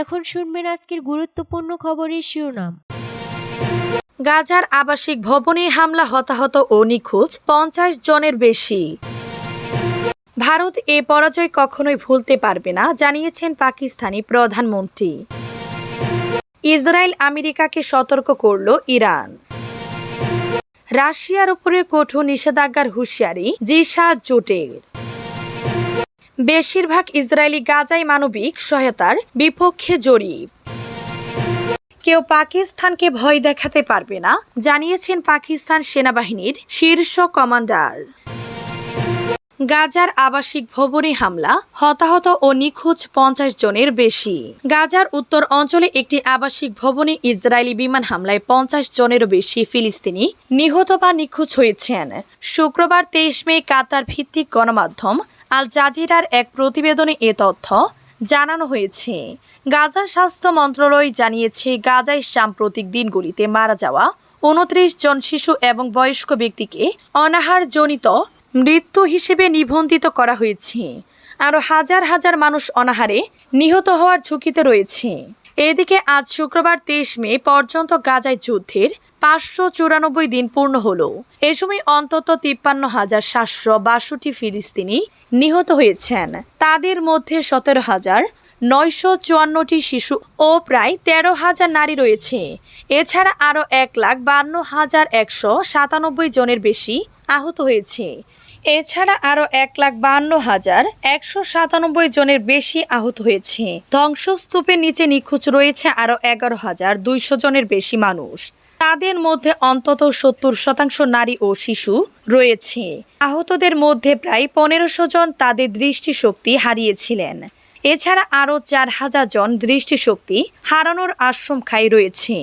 এখন শুনবেন আজকের গুরুত্বপূর্ণ খবরের শিরোনাম। গাজার আবাসিক ভবনে হামলা হতাহত ও নিখোঁজ পঞ্চাশ জনের বেশি। ভারত এ পরাজয় কখনোই ভুলতে পারবে না, জানিয়েছেন পাকিস্তানি প্রধানমন্ত্রী। ইসরায়েল আমেরিকাকে সতর্ক করল ইরান। রাশিয়ার উপরে কঠোর নিষেধাজ্ঞার হুঁশিয়ারি, জি সাত জোটের। বেশিরভাগ ইসরায়েলি গাজাই মানবিক সহায়তার বিপক্ষে জরিপ কেউ পাকিস্তানকে ভয় দেখাতে পারবে না, জানিয়েছেন পাকিস্তান সেনাবাহিনীর শীর্ষ কমান্ডার। গাজার আবাসিক ভবনে হামলা, হতাহত ও নিখোঁজ পঞ্চাশ জনের বেশি। গাজার উত্তর অঞ্চলে একটি আবাসিক ভবনে ইসরায়েলি বিমান হামলায় পঞ্চাশ জনেরও বেশি ফিলিস্তিনি নিহত বা নিখোঁজ হয়েছেন। শুক্রবার তেইশ মে কাতার ভিত্তিক গণমাধ্যম আল জাজিরার এক প্রতিবেদনে এ তথ্য জানানো হয়েছে। গাজা স্বাস্থ্য মন্ত্রণালয় জানিয়েছে, গাজায় সাম্প্রতিক দিনগুলিতে মারা যাওয়া উনত্রিশ জন শিশু এবং বয়স্ক ব্যক্তিকে অনাহারজনিত মৃত্যু হিসেবে নিবন্ধিত করা হয়েছে। আরও হাজার হাজার মানুষ অনাহারে নিহত হওয়ার ঝুঁকিতে রয়েছে। এদিকে আজ শুক্রবার তেইশ মে পর্যন্ত গাজায় যুদ্ধের পাঁচশো চুরানব্বই দিন পূর্ণ হল। এ সময় অন্তত তিপ্পান্ন হাজার সাতশো বাষট্টি ফিলিস্তিনি নিহত হয়েছেন। তাদের মধ্যে সতেরো হাজার নয়শো চুয়ান্নটি শিশু ও প্রায় তেরো হাজার নারী রয়েছে। এছাড়া আরও এক লাখ বান্ন হাজার একশো সাতানব্বই জনের বেশি আহত হয়েছে। এছাড়া আরও এক লাখ বান্ন হাজার একশো সাতানব্বই জনের বেশি আহত হয়েছে। ধ্বংসস্তূপের নিচে নিখোঁজ রয়েছে আরও এগারো হাজার দুইশো জনের বেশি মানুষ। তাদের মধ্যে অন্তত সত্তর শতাংশ নারী ও শিশু রয়েছে। আহতদের মধ্যে প্রায় পনেরোশো জন তাদের দৃষ্টিশক্তি হারিয়েছিলেন। এছাড়া আরও চার হাজার জন দৃষ্টিশক্তি হারানোর আশঙ্কায় রয়েছে।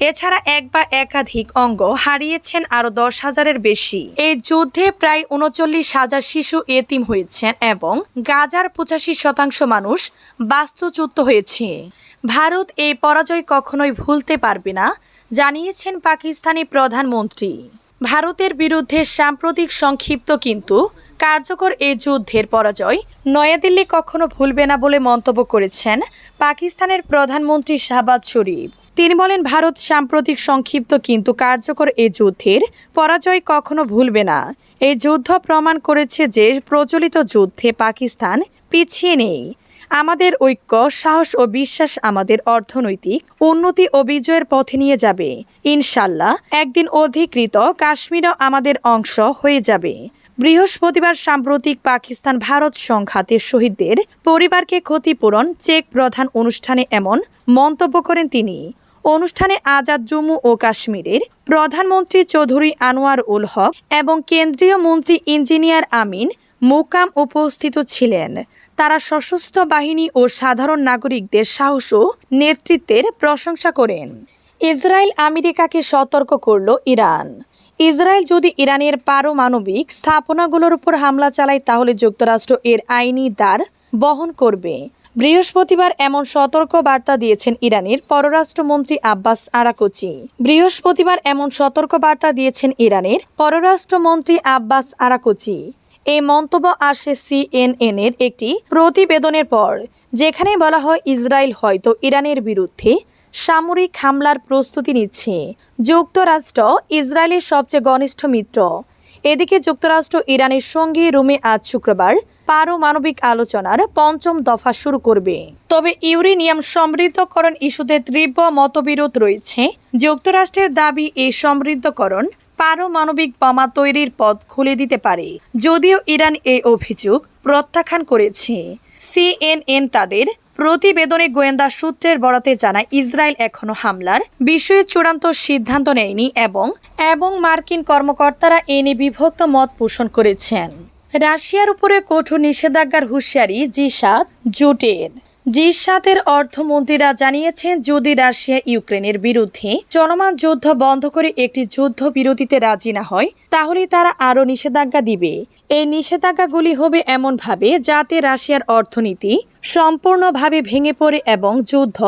এছাড়া এক বা একাধিক অঙ্গ হারিয়েছেন আরও দশ হাজারের বেশি। এই যুদ্ধে প্রায় উনচল্লিশ হাজার শিশু এতিম হয়েছেন এবং গাজার পঁচাশি শতাংশ মানুষ বাস্তুচ্যুত হয়েছে। ভারত এই পরাজয় কখনোই ভুলতে পারবে না, জানিয়েছেন পাকিস্তানি প্রধানমন্ত্রী। ভারতের বিরুদ্ধে সাম্প্রতিক সংক্ষিপ্ত কিন্তু কার্যকর এই যুদ্ধের পরাজয় নয়াদিল্লি কখনো ভুলবে না বলে মন্তব্য করেছেন পাকিস্তানের প্রধানমন্ত্রী শাহবাজ শরীফ। তিনি বলেন, ভারত সাম্প্রতিক সংক্ষিপ্ত কিন্তু কার্যকর এই যুদ্ধের পরাজয় কখনো ভুলবে না। এই যুদ্ধ প্রমাণ করেছে যে প্রচলিত যুদ্ধে পাকিস্তান পিছিয়ে নেই। আমাদের ঐক্য, সাহস ও বিশ্বাস আমাদের অর্থনৈতিক উন্নতি ও বিজয়ের পথে নিয়ে যাবে। ইনশাল্লাহ একদিন অধিকৃত কাশ্মীরও আমাদের অংশ হয়ে যাবে। বৃহস্পতিবার সাম্প্রতিক পাকিস্তান ভারত সংঘাতের শহীদদের পরিবারকে ক্ষতিপূরণ চেক প্রধান অনুষ্ঠানে এমন মন্তব্য করেন তিনি। অনুষ্ঠানে আজাদ জম্মু ও কাশ্মীরের প্রধানমন্ত্রী চৌধুরী আনোয়ার উল হক এবং কেন্দ্রীয় মন্ত্রী ইঞ্জিনিয়ার আমিন মোকাম উপস্থিত ছিলেন। তারা সশস্ত্র বাহিনী ও সাধারণ নাগরিকদের সাহস ও নেতৃত্বের প্রশংসা করেন। ইসরায়েল আমেরিকাকে সতর্ক করল ইরান। ইসরায়েল যদি ইরানের পারমাণবিক স্থাপনাগুলোর উপর হামলা চালায়, তাহলে যুক্তরাষ্ট্র এর আইনি দ্বার বহন করবে। বৃহস্পতিবার এমন সতর্ক বার্তা দিয়েছেন ইরানের পররাষ্ট্রমন্ত্রী আব্বাস আরাকোচি। বৃহস্পতিবার এমন সতর্ক বার্তা দিয়েছেন ইরানের পররাষ্ট্রমন্ত্রী আব্বাস আরাকোচি। এই মন্তব্য আসে সিএনএন এর একটি প্রতিবেদনের পর, যেখানে বলা হয় ইসরায়েল হয়তো ইরানের বিরুদ্ধে সামরিক হামলার প্রস্তুতি নিচ্ছে। যুক্তরাষ্ট্র ইসরায়েলের সবচেয়ে ঘনিষ্ঠ মিত্র। এদিকে যুক্তরাষ্ট্র ইরানের সঙ্গে রোমে আজ শুক্রবার পারমাণবিক আলোচনার পঞ্চম দফা শুরু করবে। তবে ইউরেনিয়াম সমৃদ্ধকরণ ইস্যুতে তীব্র মতবিরোধ রয়েছে। যুক্তরাষ্ট্রের দাবি এই সমৃদ্ধকরণ পারমাণবিক বোমা তৈরির পথ খুলে দিতে পারে। যদিও ইরান এই অভিযোগ প্রত্যাখ্যান করেছে। সিএনএন তাদের প্রতিবেদনে গোয়েন্দা সূত্রের বরাতে জানায়, ইসরায়েল এখনও হামলার বিষয়ে চূড়ান্ত সিদ্ধান্ত নেয়নি এবং এবং মার্কিন কর্মকর্তারা এ নিয়ে বিভক্ত মত পোষণ করেছেন। রাশিয়ার উপরে কঠোর নিষেধাজ্ঞার হুঁশিয়ারি জি সাত জোটের। জি সাতের অর্থমন্ত্রীরা জানিয়েছেন, যদি রাশিয়া ইউক্রেনের বিরুদ্ধে চলমান যুদ্ধ বন্ধ করে একটি যুদ্ধ বিরতিতে রাজি না হয়, তাহলে তারা আরও নিষেধাজ্ঞা দিবে। এই নিষেধাজ্ঞাগুলি হবে এমনভাবে যাতে রাশিয়ার অর্থনীতি সম্পূর্ণভাবে ভেঙে পড়ে এবং যুদ্ধ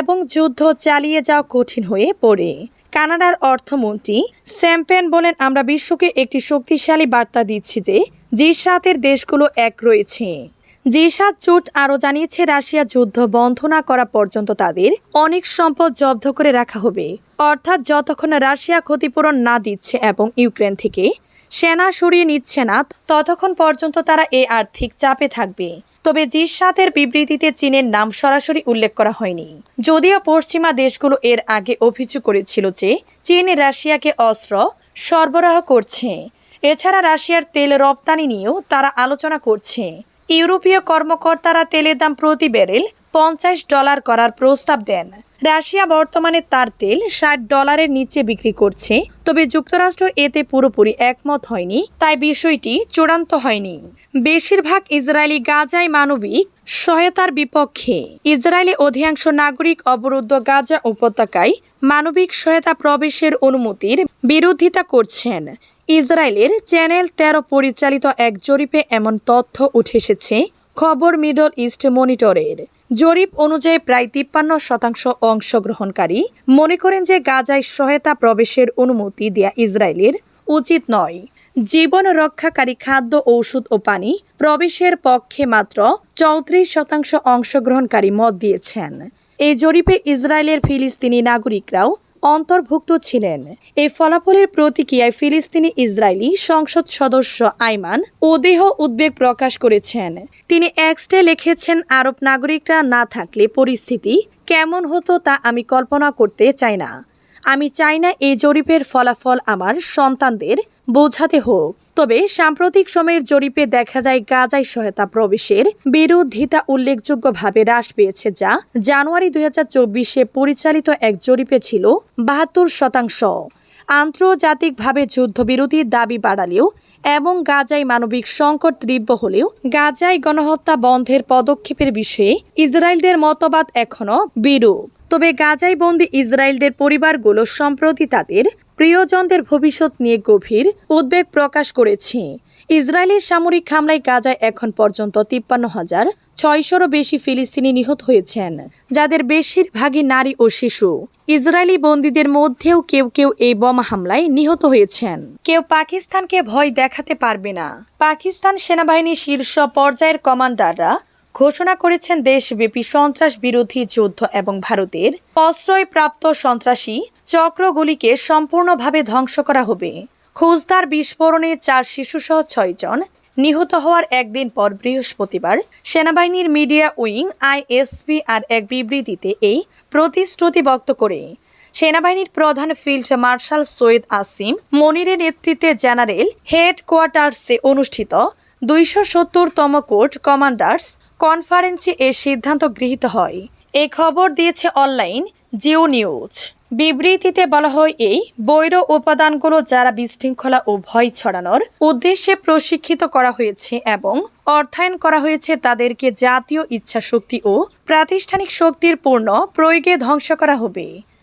এবং যুদ্ধ চালিয়ে যাওয়া কঠিন হয়ে পড়ে। কানাডার অর্থমন্ত্রী স্যাম্পেন বলেন, আমরা বিশ্বকে একটি শক্তিশালী বার্তা দিচ্ছি যে জি সাতের দেশগুলো এক রয়েছে। জিসাদ জোট আরও জানিয়েছে, রাশিয়া যুদ্ধ বন্ধ না করা পর্যন্ত তাদের অনেক সম্পদ জব্দ করে রাখা হবে। অর্থাৎ যতক্ষণ রাশিয়া ক্ষতিপূরণ না দিচ্ছে এবং ইউক্রেন থেকে সেনা সরিয়ে নিচ্ছে না, ততক্ষণ পর্যন্ত তারা এই আর্থিক চাপে থাকবে। তবে জি সাতের বিবৃতিতে চীনের নাম সরাসরি উল্লেখ করা হয়নি। যদিও পশ্চিমা দেশগুলো এর আগে অভিযোগ করেছিল যে চীন রাশিয়াকে অস্ত্র সরবরাহ করছে। এছাড়া রাশিয়ার তেল রপ্তানি নিয়েও তারা আলোচনা করছে। ইউরোপীয় কর্মকর্তারা তেলের দাম প্রতি ব্যারেল পঞ্চাশ ডলার করার প্রস্তাব দেন। রাশিয়া বর্তমানে তার তেল ষাট ডলারের নিচে বিক্রি করছে, তবে যুক্তরাষ্ট্র এতে পুরোপুরি একমত হয়নি, তাই বিষয়টি চূড়ান্ত হয়নি। বেশিরভাগ ইসরায়েলি গাজায় মানবিক সহায়তার বিপক্ষে ইসরায়েলি অধিকাংশ নাগরিক অবরুদ্ধ গাজা উপত্যকায় মানবিক সহায়তা প্রবেশের অনুমতির বিরোধিতা করছেন। ইসরায়েলের চ্যানেল তেরো পরিচালিত এক জরিপে এমন তথ্য উঠে এসেছে, খবর মিডল ইস্ট মনিটরের। জরিপ অনুযায়ী প্রায় তিপ্পান্ন শতাংশ অংশগ্রহণকারী মনে করেন যে গাজায় সহায়তা প্রবেশের অনুমতি দেয়া ইসরায়েলের উচিত নয়। জীবন রক্ষাকারী খাদ্য, ঔষধ ও পানি প্রবেশের পক্ষে মাত্র চৌত্রিশ শতাংশ অংশগ্রহণকারী মত দিয়েছেন। এই জরিপে ইসরায়েলের ফিলিস্তিনি নাগরিকরাও অন্তর্ভুক্ত ছিলেন। এই ফলাফলের প্রতিক্রিয়ায় ফিলিস্তিনি ইসরায়েলি সংসদ সদস্য আইমান দেহ উদ্বেগ প্রকাশ করেছেন। তিনি এক্সটে লিখেছেন, আরব নাগরিকরা না থাকলে পরিস্থিতি কেমন হতো তা আমি কল্পনা করতে চাই না। আমি চাই না এই জরিপের ফলাফল আমার সন্তানদের বোঝাতে হোক। তবে সাম্প্রতিক সময়ের জরিপে দেখা যায় গাজায় সহায়তা প্রবেশের বিরোধিতা উল্লেখযোগ্যভাবে হ্রাস পেয়েছে যা জানুয়ারি দুই পরিচালিত এক জরিপে ছিল বাহাত্তর শতাংশ। আন্তর্জাতিকভাবে যুদ্ধবিরতির দাবি বাড়ালেও এবং গাজায় মানবিক সংকট তীব্র হলেও গাজায় গণহত্যা বন্ধের পদক্ষেপের বিষয়ে ইসরায়েলদের মতবাদ এখনও বিরূপ। তবে গাজায় বন্দী ইসরায়েলদের পরিবারগুলো সম্প্রতি তাদের প্রিয়জনদের ভবিষ্যৎ নিয়ে গভীর উদ্বেগ প্রকাশ করেছি। ইসরায়েলের সামরিক হামলায় গাজায় এখন পর্যন্ত তিপ্পান্ন হাজার ছয়শোরও বেশি ফিলিস্তিনি নিহত হয়েছেন, যাদের বেশিরভাগই নারী ও শিশু। ইসরায়েলি বন্দীদের মধ্যেও কেউ কেউ এই বোমা হামলায় নিহত হয়েছেন। কেউ পাকিস্তানকে ভয় দেখাতে পারবে না। পাকিস্তান সেনাবাহিনীর শীর্ষ পর্যায়ের কমান্ডাররা ঘোষণা করেছেন দেশব্যাপী সন্ত্রাস বিরোধী যুদ্ধ এবং ভারতের প্রশ্রয়প্রাপ্ত সন্ত্রাসী চক্রগুলিকে সম্পূর্ণভাবে ধ্বংস করা হবে। খোঁজদার বিস্ফোরণে চার শিশুসহ ছয়জন নিহত হওয়ার একদিন পর বৃহস্পতিবার সেনাবাহিনীর মিডিয়া উইং, আইএসপি আর এক বিবৃতিতে এই প্রতিশ্রুতি ব্যক্ত করে। সেনাবাহিনীর প্রধান ফিল্ড মার্শাল সৈয়দ আসিম মনিরের নেতৃত্বে জেনারেল হেডকোয়ার্টার্সে অনুষ্ঠিত দুইশো সত্তরতম কোর্ট কমান্ডার্স কনফারেন্সে এ সিদ্ধান্ত গৃহীত হয়। এই খবর দিয়েছে অনলাইন জিও নিউজ। বিবৃতিতে বলা হয়, এই বৈর উপাদানগুলো যারা বিশৃঙ্খলা ও ভয় ছড়ানোর উদ্দেশ্যে প্রশিক্ষিত করা হয়েছে এবং অর্থায়ন করা হয়েছে, তাদেরকে জাতীয় ইচ্ছা শক্তি ও প্রাতিষ্ঠানিক শক্তির পূর্ণ প্রয়োগে ধ্বংস করা হবে।